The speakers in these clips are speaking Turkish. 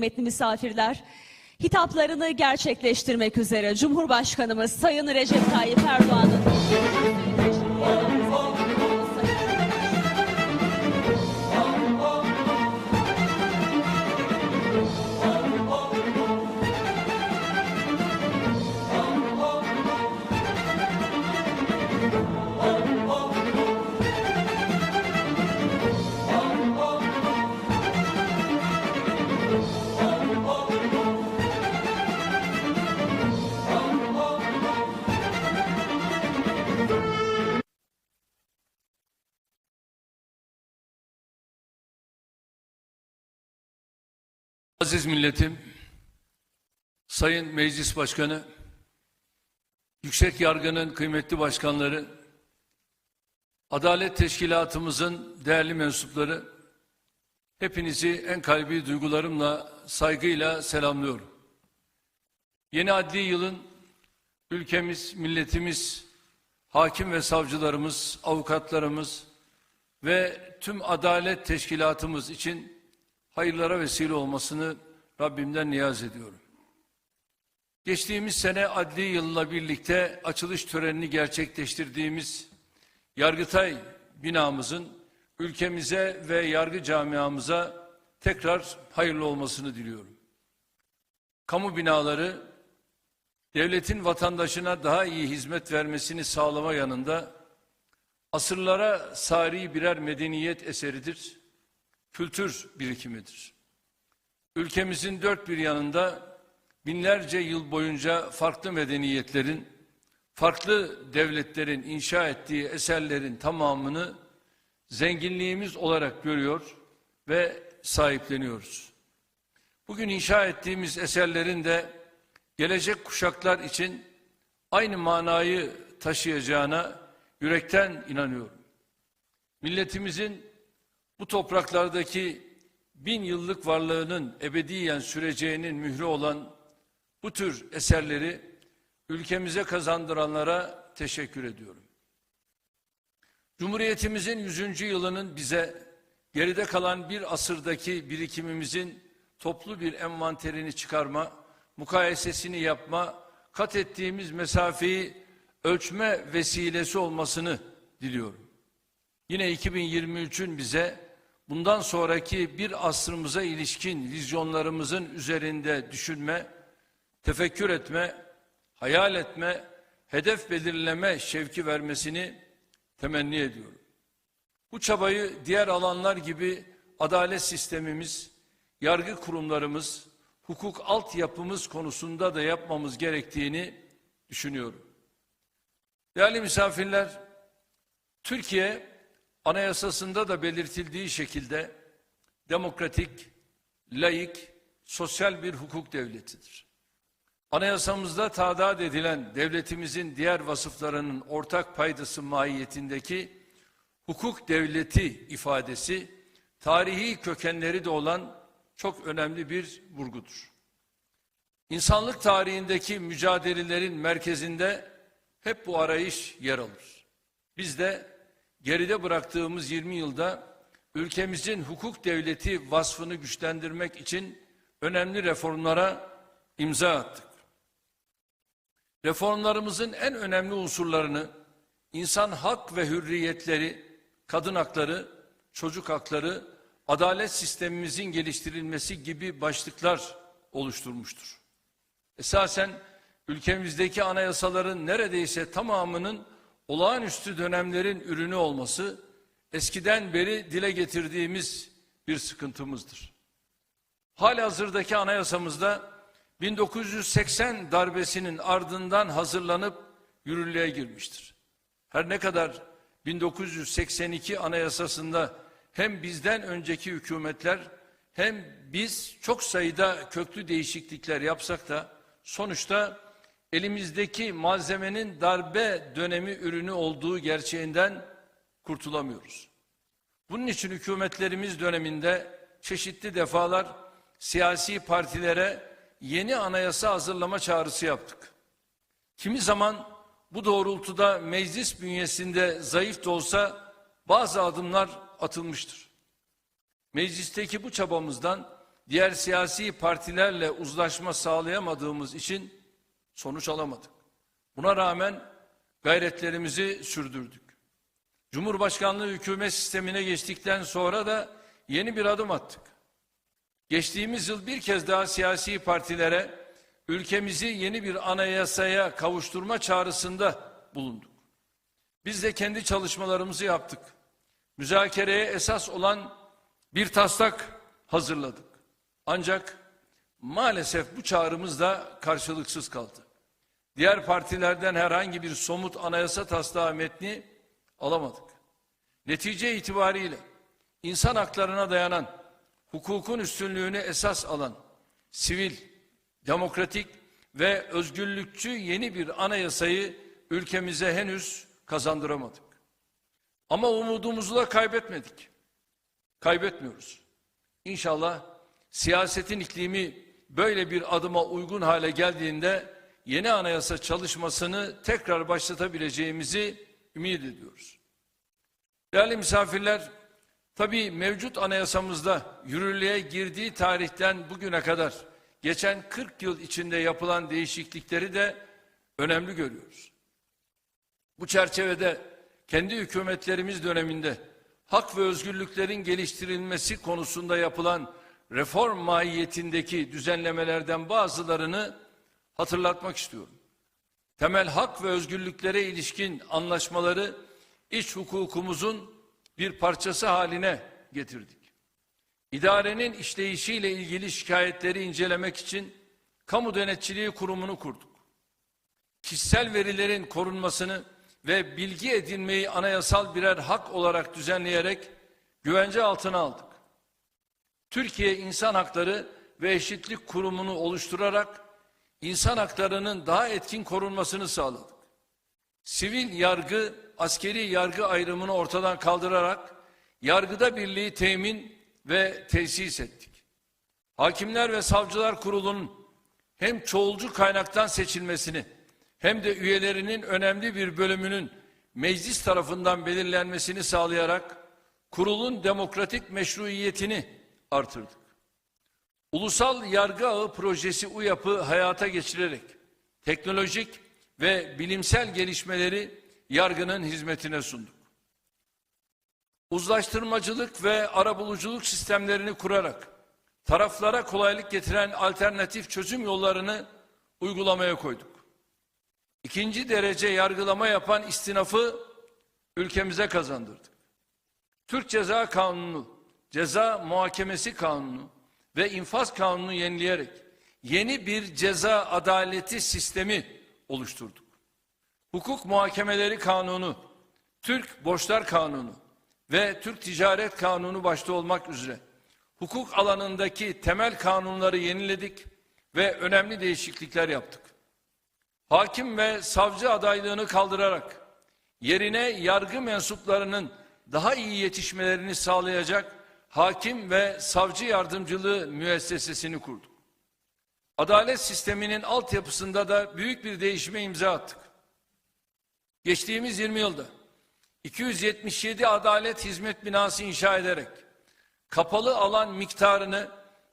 Kıymetli misafirler, hitaplarını gerçekleştirmek üzere Cumhurbaşkanımız Sayın Recep Tayyip Erdoğan'ın Aziz milletim, Sayın Meclis Başkanı, Yüksek Yargı'nın kıymetli başkanları, Adalet Teşkilatımızın değerli mensupları, hepinizi en kalbi duygularımla, saygıyla selamlıyorum. Yeni adli yılın ülkemiz, milletimiz, hakim ve savcılarımız, avukatlarımız ve tüm adalet teşkilatımız için hayırlara vesile olmasını Rabbimden niyaz ediyorum. Geçtiğimiz sene adli yılla birlikte açılış törenini gerçekleştirdiğimiz Yargıtay binamızın ülkemize ve yargı camiamıza tekrar hayırlı olmasını diliyorum. Kamu binaları devletin vatandaşına daha iyi hizmet vermesini sağlama yanında asırlara sari birer medeniyet eseridir kültür birikimidir. Ülkemizin dört bir yanında binlerce yıl boyunca farklı medeniyetlerin, farklı devletlerin inşa ettiği eserlerin tamamını zenginliğimiz olarak görüyor ve sahipleniyoruz. Bugün inşa ettiğimiz eserlerin de gelecek kuşaklar için aynı manayı taşıyacağına yürekten inanıyorum. Milletimizin bu topraklardaki bin yıllık varlığının ebediyen süreceğinin mührü olan bu tür eserleri ülkemize kazandıranlara teşekkür ediyorum. Cumhuriyetimizin 100. yılının bize geride kalan bir asırdaki birikimimizin toplu bir envanterini çıkarma, mukayesesini yapma, kat ettiğimiz mesafeyi ölçme vesilesi olmasını diliyorum. Yine 2023'ün bize bundan sonraki bir asrımıza ilişkin vizyonlarımızın üzerinde düşünme, tefekkür etme, hayal etme, hedef belirleme şevki vermesini temenni ediyorum. Bu çabayı diğer alanlar gibi adalet sistemimiz, yargı kurumlarımız, hukuk altyapımız konusunda da yapmamız gerektiğini düşünüyorum. Değerli misafirler, Türkiye anayasasında da belirtildiği şekilde demokratik, laik, sosyal bir hukuk devletidir. Anayasamızda tadat edilen devletimizin diğer vasıflarının ortak paydası mahiyetindeki hukuk devleti ifadesi tarihi kökenleri de olan çok önemli bir vurgudur. İnsanlık tarihindeki mücadelelerin merkezinde hep bu arayış yer alır. Biz de geride bıraktığımız 20 yılda ülkemizin hukuk devleti vasfını güçlendirmek için önemli reformlara imza attık. Reformlarımızın en önemli unsurlarını insan hak ve hürriyetleri, kadın hakları, çocuk hakları, adalet sistemimizin geliştirilmesi gibi başlıklar oluşturmuştur. Esasen ülkemizdeki anayasaların neredeyse tamamının olağanüstü dönemlerin ürünü olması eskiden beri dile getirdiğimiz bir sıkıntımızdır. Halihazırdaki anayasamızda 1980 darbesinin ardından hazırlanıp yürürlüğe girmiştir. Her ne kadar 1982 anayasasında hem bizden önceki hükümetler hem biz çok sayıda köklü değişiklikler yapsak da sonuçta elimizdeki malzemenin darbe dönemi ürünü olduğu gerçeğinden kurtulamıyoruz. Bunun için hükümetlerimiz döneminde çeşitli defalar siyasi partilere yeni anayasa hazırlama çağrısı yaptık. Kimi zaman bu doğrultuda meclis bünyesinde zayıf da olsa bazı adımlar atılmıştır. Meclisteki bu çabamızdan diğer siyasi partilerle uzlaşma sağlayamadığımız için sonuç alamadık. Buna rağmen gayretlerimizi sürdürdük. Cumhurbaşkanlığı hükümet sistemine geçtikten sonra da yeni bir adım attık. Geçtiğimiz yıl bir kez daha siyasi partilere ülkemizi yeni bir anayasaya kavuşturma çağrısında bulunduk. Biz de kendi çalışmalarımızı yaptık. Müzakereye esas olan bir taslak hazırladık. Ancak maalesef bu çağrımız da karşılıksız kaldı. Diğer partilerden herhangi bir somut anayasa taslağı metni alamadık. Netice itibariyle insan haklarına dayanan, hukukun üstünlüğünü esas alan, sivil, demokratik ve özgürlükçü yeni bir anayasayı ülkemize henüz kazandıramadık. Ama umudumuzu da kaybetmedik. Kaybetmiyoruz. İnşallah siyasetin iklimi böyle bir adıma uygun hale geldiğinde yeni anayasa çalışmasını tekrar başlatabileceğimizi ümit ediyoruz. Değerli misafirler, tabii mevcut anayasamızda yürürlüğe girdiği tarihten bugüne kadar geçen 40 yıl içinde yapılan değişiklikleri de önemli görüyoruz. Bu çerçevede kendi hükümetlerimiz döneminde hak ve özgürlüklerin geliştirilmesi konusunda yapılan reform mahiyetindeki düzenlemelerden bazılarını hatırlatmak istiyorum. Temel hak ve özgürlüklere ilişkin anlaşmaları iç hukukumuzun bir parçası haline getirdik. İdarenin işleyişiyle ilgili şikayetleri incelemek için Kamu Denetçiliği Kurumu'nu kurduk. Kişisel verilerin korunmasını ve bilgi edinmeyi anayasal birer hak olarak düzenleyerek güvence altına aldık. Türkiye İnsan Hakları ve Eşitlik Kurumu'nu oluşturarak insan haklarının daha etkin korunmasını sağladık. Sivil yargı, askeri yargı ayrımını ortadan kaldırarak yargıda birliği temin ve tesis ettik. Hakimler ve Savcılar Kurulu'nun hem çoğulcu kaynaktan seçilmesini hem de üyelerinin önemli bir bölümünün meclis tarafından belirlenmesini sağlayarak kurulun demokratik meşruiyetini artırdık. Ulusal Yargı Ağı Projesi UYAP'ı hayata geçirerek teknolojik ve bilimsel gelişmeleri yargının hizmetine sunduk. Uzlaştırmacılık ve arabuluculuk sistemlerini kurarak taraflara kolaylık getiren alternatif çözüm yollarını uygulamaya koyduk. İkinci derece yargılama yapan istinafı ülkemize kazandırdık. Türk Ceza Kanunu, Ceza Muhakemesi Kanunu ve İnfaz Kanunu yenileyerek yeni bir ceza adaleti sistemi oluşturduk. Hukuk Muhakemeleri Kanunu, Türk Borçlar Kanunu ve Türk Ticaret Kanunu başta olmak üzere hukuk alanındaki temel kanunları yeniledik ve önemli değişiklikler yaptık. Hakim ve savcı adaylığını kaldırarak yerine yargı mensuplarının daha iyi yetişmelerini sağlayacak hakim ve savcı yardımcılığı müessesesini kurduk. Adalet sisteminin altyapısında da büyük bir değişime imza attık. Geçtiğimiz 20 yılda 277 adalet hizmet binası inşa ederek kapalı alan miktarını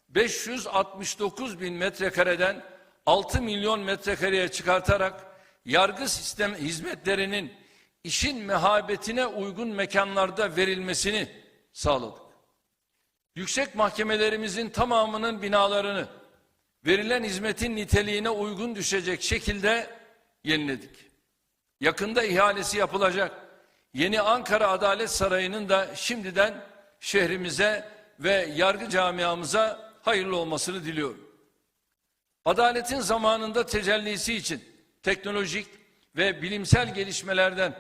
569 bin metrekareden 6 milyon metrekareye çıkartarak yargı sistem hizmetlerinin işin mehabetine uygun mekanlarda verilmesini sağladık. Yüksek mahkemelerimizin tamamının binalarını verilen hizmetin niteliğine uygun düşecek şekilde yeniledik. Yakında ihalesi yapılacak yeni Ankara Adalet Sarayı'nın da şimdiden şehrimize ve yargı camiamıza hayırlı olmasını diliyorum. Adaletin zamanında tecellisi için teknolojik ve bilimsel gelişmelerden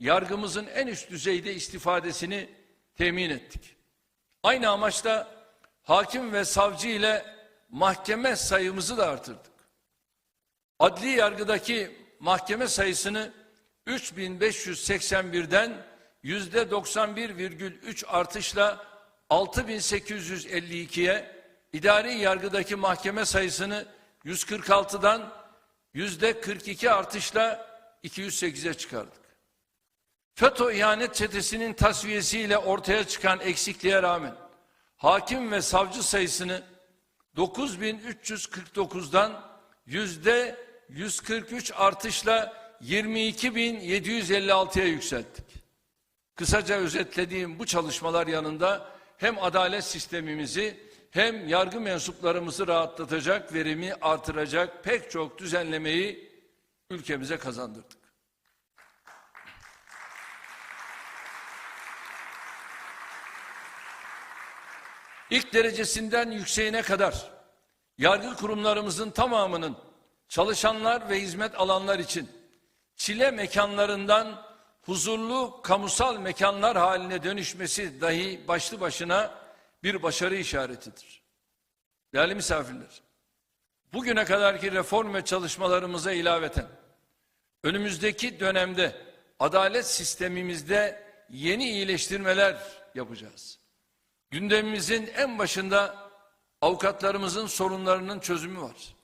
yargımızın en üst düzeyde istifadesini temin ettik. Aynı amaçla hakim ve savcı ile mahkeme sayımızı da artırdık. Adli yargıdaki mahkeme sayısını 3581'den yüzde 91,3 artışla 6852'ye, idari yargıdaki mahkeme sayısını 146'dan yüzde 42 artışla 208'e çıkardık. FETÖ ihanet çetesinin tasfiyesiyle ortaya çıkan eksikliğe rağmen hakim ve savcı sayısını 9349'dan yüzde 143 artışla 22.756'ya yükselttik. Kısaca özetlediğim bu çalışmalar yanında hem adalet sistemimizi hem yargı mensuplarımızı rahatlatacak, verimi artıracak pek çok düzenlemeyi ülkemize kazandırdık. İlk derecesinden yükseğine kadar yargı kurumlarımızın tamamının çalışanlar ve hizmet alanlar için çile mekanlarından huzurlu kamusal mekanlar haline dönüşmesi dahi başlı başına bir başarı işaretidir. Değerli misafirler, bugüne kadarki reform ve çalışmalarımıza ilaveten önümüzdeki dönemde adalet sistemimizde yeni iyileştirmeler yapacağız. Gündemimizin en başında avukatlarımızın sorunlarının çözümü var.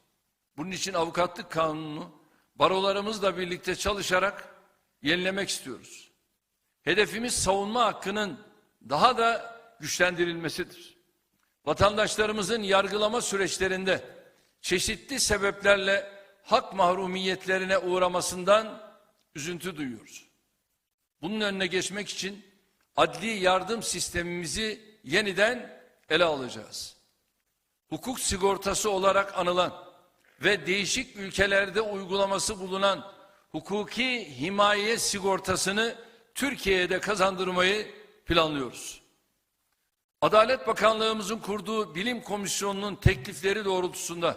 Bunun için avukatlık kanunu barolarımızla birlikte çalışarak yenilemek istiyoruz. Hedefimiz savunma hakkının daha da güçlendirilmesidir. Vatandaşlarımızın yargılama süreçlerinde çeşitli sebeplerle hak mahrumiyetlerine uğramasından üzüntü duyuyoruz. Bunun önüne geçmek için adli yardım sistemimizi yeniden ele alacağız. Hukuk sigortası olarak anılan ve değişik ülkelerde uygulaması bulunan hukuki himaye sigortasını Türkiye'de kazandırmayı planlıyoruz. Adalet Bakanlığımızın kurduğu bilim komisyonunun teklifleri doğrultusunda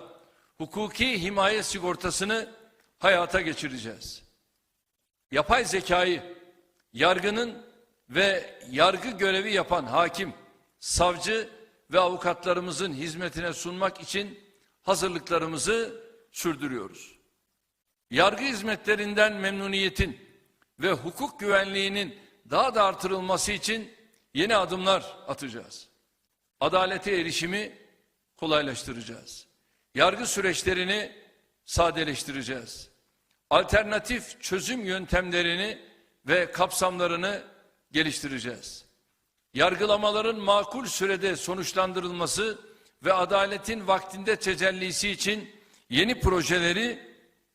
hukuki himaye sigortasını hayata geçireceğiz. Yapay zekayı yargının ve yargı görevi yapan hakim, savcı ve avukatlarımızın hizmetine sunmak için hazırlıklarımızı sürdürüyoruz. Yargı hizmetlerinden memnuniyetin ve hukuk güvenliğinin daha da artırılması için yeni adımlar atacağız. Adalete erişimi kolaylaştıracağız. Yargı süreçlerini sadeleştireceğiz. Alternatif çözüm yöntemlerini ve kapsamlarını geliştireceğiz. Yargılamaların makul sürede sonuçlandırılması ve adaletin vaktinde tecellisi için yeni projeleri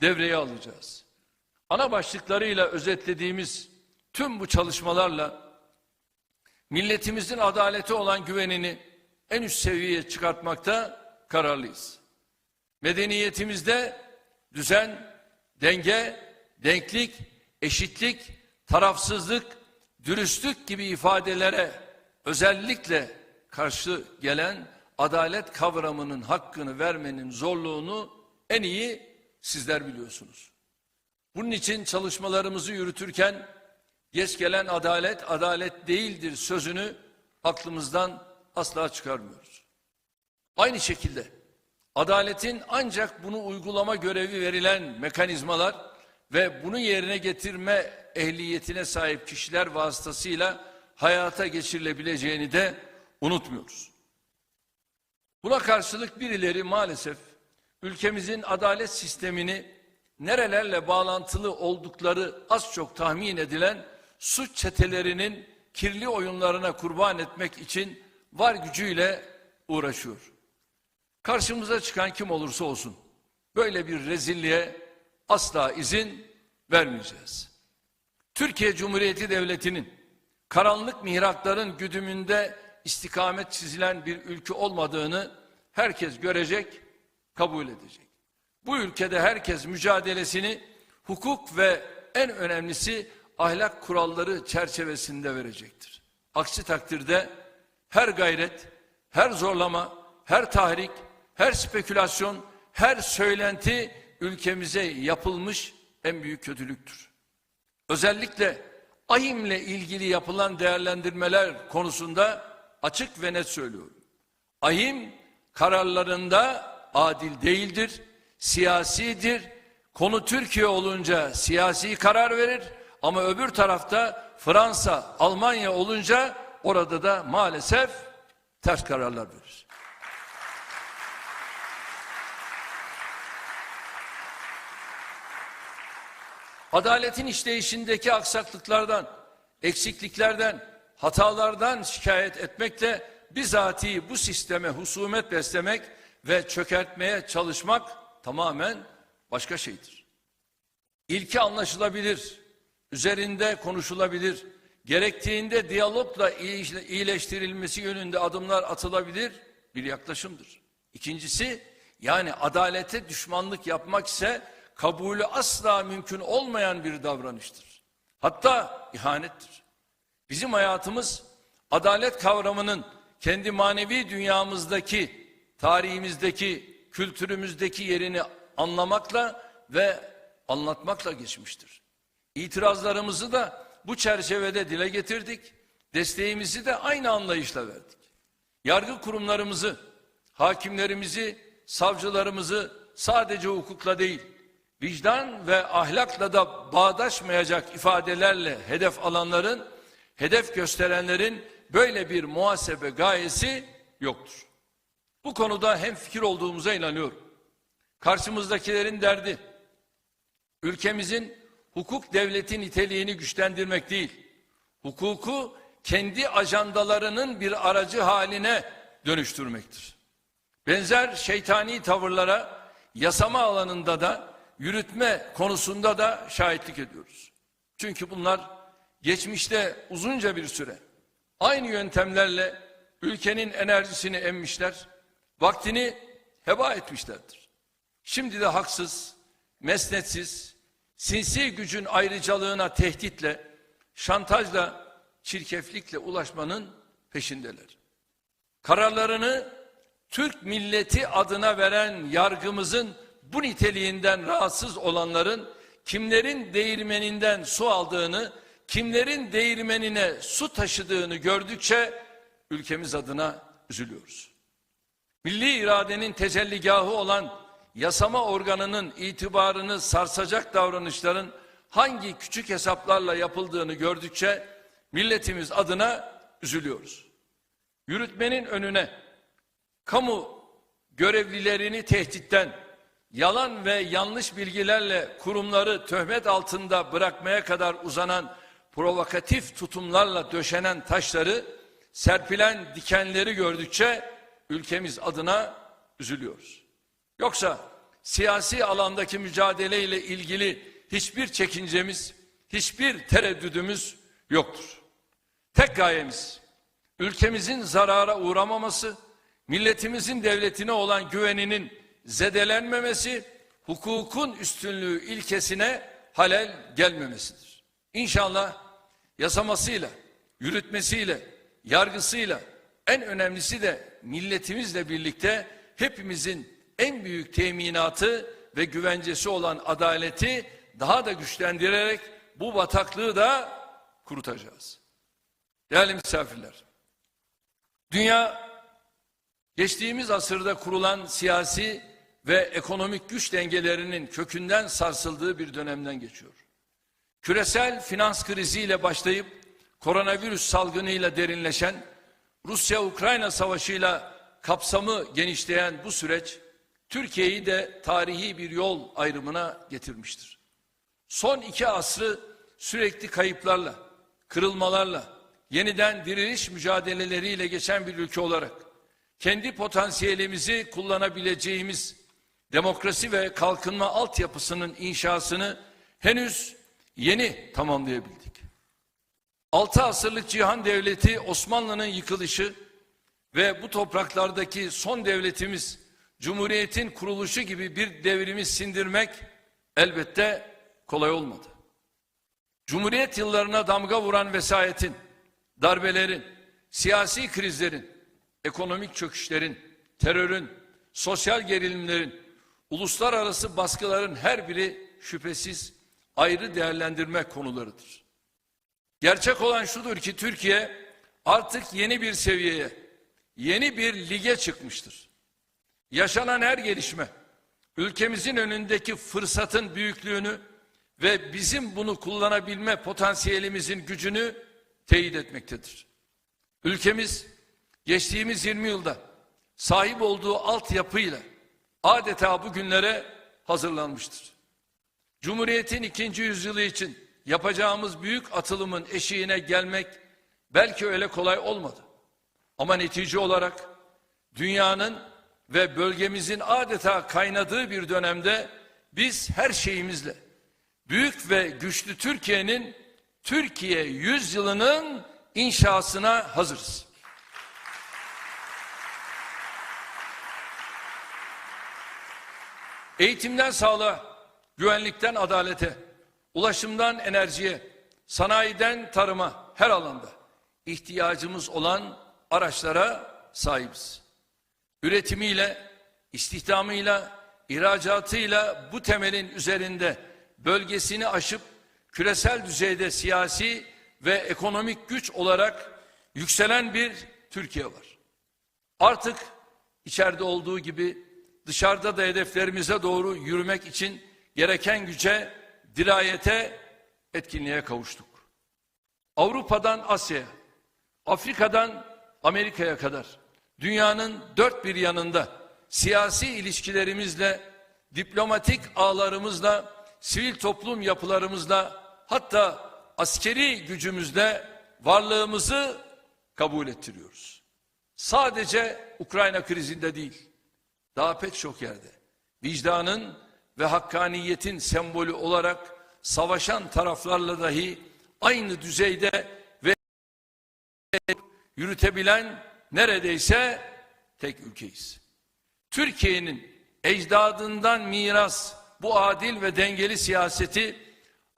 devreye alacağız. Ana başlıklarıyla özetlediğimiz tüm bu çalışmalarla milletimizin adalete olan güvenini en üst seviyeye çıkartmakta kararlıyız. Medeniyetimizde düzen, denge, denklik, eşitlik, tarafsızlık, dürüstlük gibi ifadelere özellikle karşı gelen adalet kavramının hakkını vermenin zorluğunu en iyi sizler biliyorsunuz. Bunun için çalışmalarımızı yürütürken geç gelen adalet adalet değildir sözünü aklımızdan asla çıkarmıyoruz. Aynı şekilde adaletin ancak bunu uygulama görevi verilen mekanizmalar ve bunu yerine getirme ehliyetine sahip kişiler vasıtasıyla hayata geçirilebileceğini de unutmuyoruz. Buna karşılık birileri maalesef ülkemizin adalet sistemini nerelerle bağlantılı oldukları az çok tahmin edilen suç çetelerinin kirli oyunlarına kurban etmek için var gücüyle uğraşıyor. Karşımıza çıkan kim olursa olsun böyle bir rezilliğe asla izin vermeyeceğiz. Türkiye Cumhuriyeti Devleti'nin karanlık mihrakların güdümünde istikamet çizilen bir ülke olmadığını herkes görecek, kabul edecek. Bu ülkede herkes mücadelesini hukuk ve en önemlisi ahlak kuralları çerçevesinde verecektir. Aksi takdirde her gayret, her zorlama, her tahrik, her spekülasyon, her söylenti ülkemize yapılmış en büyük kötülüktür. Özellikle AİM'le ilgili yapılan değerlendirmeler konusunda açık ve net söylüyorum. AİM kararlarında adil değildir, siyasidir. Konu Türkiye olunca siyasi karar verir ama öbür tarafta Fransa, Almanya olunca orada da maalesef ters kararlar verir. Adaletin işleyişindeki aksaklıklardan, eksikliklerden, hatalardan şikayet etmekle bizatihi bu sisteme husumet beslemek ve çökertmeye çalışmak tamamen başka şeydir. İlki anlaşılabilir, üzerinde konuşulabilir, gerektiğinde diyalogla iyileştirilmesi yönünde adımlar atılabilir bir yaklaşımdır. İkincisi yani adalete düşmanlık yapmak ise kabulü asla mümkün olmayan bir davranıştır. Hatta ihanettir. Bizim hayatımız adalet kavramının kendi manevi dünyamızdaki, tarihimizdeki, kültürümüzdeki yerini anlamakla ve anlatmakla geçmiştir. İtirazlarımızı da bu çerçevede dile getirdik. Desteğimizi de aynı anlayışla verdik. Yargı kurumlarımızı, hakimlerimizi, savcılarımızı sadece hukukla değil, vicdan ve ahlakla da bağdaşmayacak ifadelerle hedef alanların, hedef gösterenlerin böyle bir muhasebe gayesi yoktur. Bu konuda hem fikir olduğumuza inanıyorum. Karşımızdakilerin derdi, ülkemizin hukuk devleti niteliğini güçlendirmek değil, hukuku kendi ajandalarının bir aracı haline dönüştürmektir. Benzer şeytani tavırlara yasama alanında da yürütme konusunda da şahitlik ediyoruz. Çünkü bunlar geçmişte uzunca bir süre aynı yöntemlerle ülkenin enerjisini emmişler, vaktini heba etmişlerdir. Şimdi de haksız, mesnetsiz, sinsi gücün ayrıcalığına tehditle, şantajla, çirkeflikle ulaşmanın peşindeler. Kararlarını Türk milleti adına veren yargımızın bu niteliğinden rahatsız olanların kimlerin değirmeninden su aldığını, kimlerin değirmenine su taşıdığını gördükçe ülkemiz adına üzülüyoruz. Milli iradenin tecelligahı olan yasama organının itibarını sarsacak davranışların hangi küçük hesaplarla yapıldığını gördükçe milletimiz adına üzülüyoruz. Yürütmenin önüne kamu görevlilerini tehditten, yalan ve yanlış bilgilerle kurumları töhmet altında bırakmaya kadar uzanan provokatif tutumlarla döşenen taşları, serpilen dikenleri gördükçe ülkemiz adına üzülüyoruz. Yoksa siyasi alandaki mücadeleyle ilgili hiçbir çekincemiz, hiçbir tereddüdümüz yoktur. Tek gayemiz ülkemizin zarara uğramaması, milletimizin devletine olan güveninin zedelenmemesi, hukukun üstünlüğü ilkesine halel gelmemesidir. İnşallah yasamasıyla, yürütmesiyle, yargısıyla en önemlisi de milletimizle birlikte hepimizin en büyük teminatı ve güvencesi olan adaleti daha da güçlendirerek bu bataklığı da kurutacağız. Değerli misafirler, dünya geçtiğimiz asırda kurulan siyasi ve ekonomik güç dengelerinin kökünden sarsıldığı bir dönemden geçiyor. Küresel finans kriziyle başlayıp koronavirüs salgınıyla derinleşen, Rusya-Ukrayna savaşıyla kapsamı genişleyen bu süreç Türkiye'yi de tarihi bir yol ayrımına getirmiştir. Son iki asrı sürekli kayıplarla, kırılmalarla, yeniden diriliş mücadeleleriyle geçen bir ülke olarak kendi potansiyelimizi kullanabileceğimiz demokrasi ve kalkınma altyapısının inşasını henüz yeni tamamlayabildik. Altı asırlık cihan devleti Osmanlı'nın yıkılışı ve bu topraklardaki son devletimiz Cumhuriyet'in kuruluşu gibi bir devrimi sindirmek elbette kolay olmadı. Cumhuriyet yıllarına damga vuran vesayetin, darbelerin, siyasi krizlerin, ekonomik çöküşlerin, terörün, sosyal gerilimlerin, uluslararası baskıların her biri şüphesiz ayrı değerlendirme konularıdır. Gerçek olan şudur ki Türkiye artık yeni bir seviyeye, yeni bir lige çıkmıştır. Yaşanan her gelişme ülkemizin önündeki fırsatın büyüklüğünü ve bizim bunu kullanabilme potansiyelimizin gücünü teyit etmektedir. Ülkemiz geçtiğimiz 20 yılda sahip olduğu altyapıyla adeta bugünlere hazırlanmıştır. Cumhuriyetin ikinci yüzyılı için yapacağımız büyük atılımın eşiğine gelmek belki öyle kolay olmadı. Ama netice olarak dünyanın ve bölgemizin adeta kaynadığı bir dönemde biz her şeyimizle büyük ve güçlü Türkiye'nin Türkiye yüzyılının inşasına hazırız. Eğitimden sağlığa, güvenlikten adalete, ulaşımdan enerjiye, sanayiden tarıma her alanda ihtiyacımız olan araçlara sahibiz. Üretimiyle, istihdamıyla, ihracatıyla bu temelin üzerinde bölgesini aşıp küresel düzeyde siyasi ve ekonomik güç olarak yükselen bir Türkiye var. Artık içeride olduğu gibi dışarıda da hedeflerimize doğru yürümek için gereken güce, dirayete, etkinliğe kavuştuk. Avrupa'dan Asya'ya, Afrika'dan Amerika'ya kadar dünyanın dört bir yanında siyasi ilişkilerimizle, diplomatik ağlarımızla, sivil toplum yapılarımızla hatta askeri gücümüzle varlığımızı kabul ettiriyoruz. Sadece Ukrayna krizinde değil, daha pek çok yerde vicdanın ve hakkaniyetin sembolü olarak savaşan taraflarla dahi aynı düzeyde ve yürütebilen neredeyse tek ülkeyiz. Türkiye'nin ecdadından miras bu adil ve dengeli siyaseti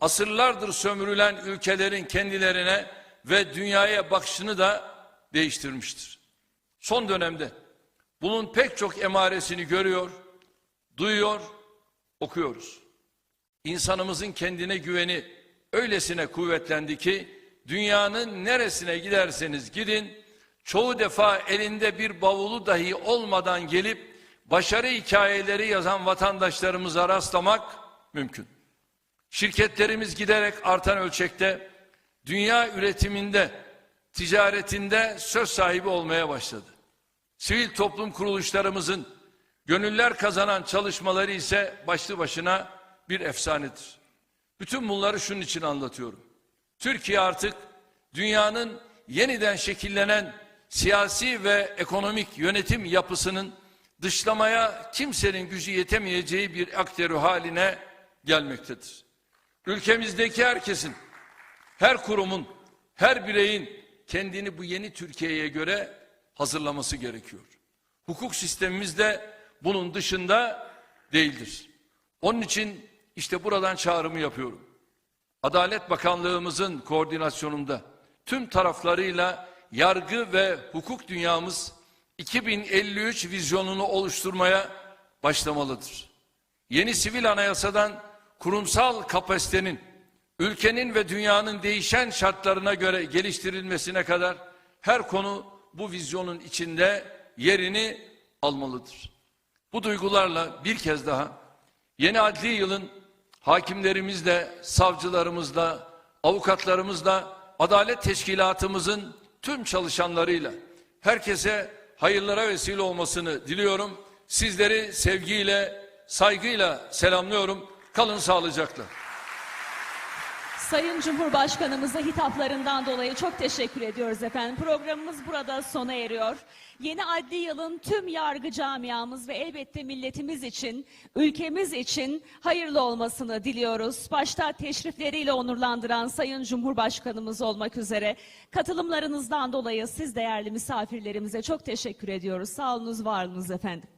asırlardır sömürülen ülkelerin kendilerine ve dünyaya bakışını da değiştirmiştir. Son dönemde bunun pek çok emaresini görüyor, duyuyor, okuyoruz. İnsanımızın kendine güveni öylesine kuvvetlendi ki dünyanın neresine giderseniz gidin çoğu defa elinde bir bavulu dahi olmadan gelip başarı hikayeleri yazan vatandaşlarımıza rastlamak mümkün. Şirketlerimiz giderek artan ölçekte dünya üretiminde, ticaretinde söz sahibi olmaya başladı. Sivil toplum kuruluşlarımızın gönüller kazanan çalışmaları ise başlı başına bir efsanedir. Bütün bunları şunun için anlatıyorum. Türkiye artık dünyanın yeniden şekillenen siyasi ve ekonomik yönetim yapısının dışlamaya kimsenin gücü yetemeyeceği bir aktörü haline gelmektedir. Ülkemizdeki herkesin, her kurumun, her bireyin kendini bu yeni Türkiye'ye göre hazırlaması gerekiyor. Hukuk sistemimiz de bunun dışında değildir. Onun için işte buradan çağrımı yapıyorum. Adalet Bakanlığımızın koordinasyonunda tüm taraflarıyla yargı ve hukuk dünyamız 2053 vizyonunu oluşturmaya başlamalıdır. Yeni sivil anayasadan kurumsal kapasitenin ülkenin ve dünyanın değişen şartlarına göre geliştirilmesine kadar her konu bu vizyonun içinde yerini almalıdır. Bu duygularla bir kez daha yeni adli yılın hakimlerimizle, savcılarımızla, avukatlarımızla, adalet teşkilatımızın tüm çalışanlarıyla herkese hayırlara vesile olmasını diliyorum. Sizleri sevgiyle, saygıyla selamlıyorum. Kalın sağlıcakla. Sayın Cumhurbaşkanımıza hitaplarından dolayı çok teşekkür ediyoruz efendim. Programımız burada sona eriyor. Yeni adli yılın tüm yargı camiamız ve elbette milletimiz için, ülkemiz için hayırlı olmasını diliyoruz. Başta teşrifleriyle onurlandıran Sayın Cumhurbaşkanımız olmak üzere katılımlarınızdan dolayı siz değerli misafirlerimize çok teşekkür ediyoruz. Sağ olunuz, var olunuz efendim.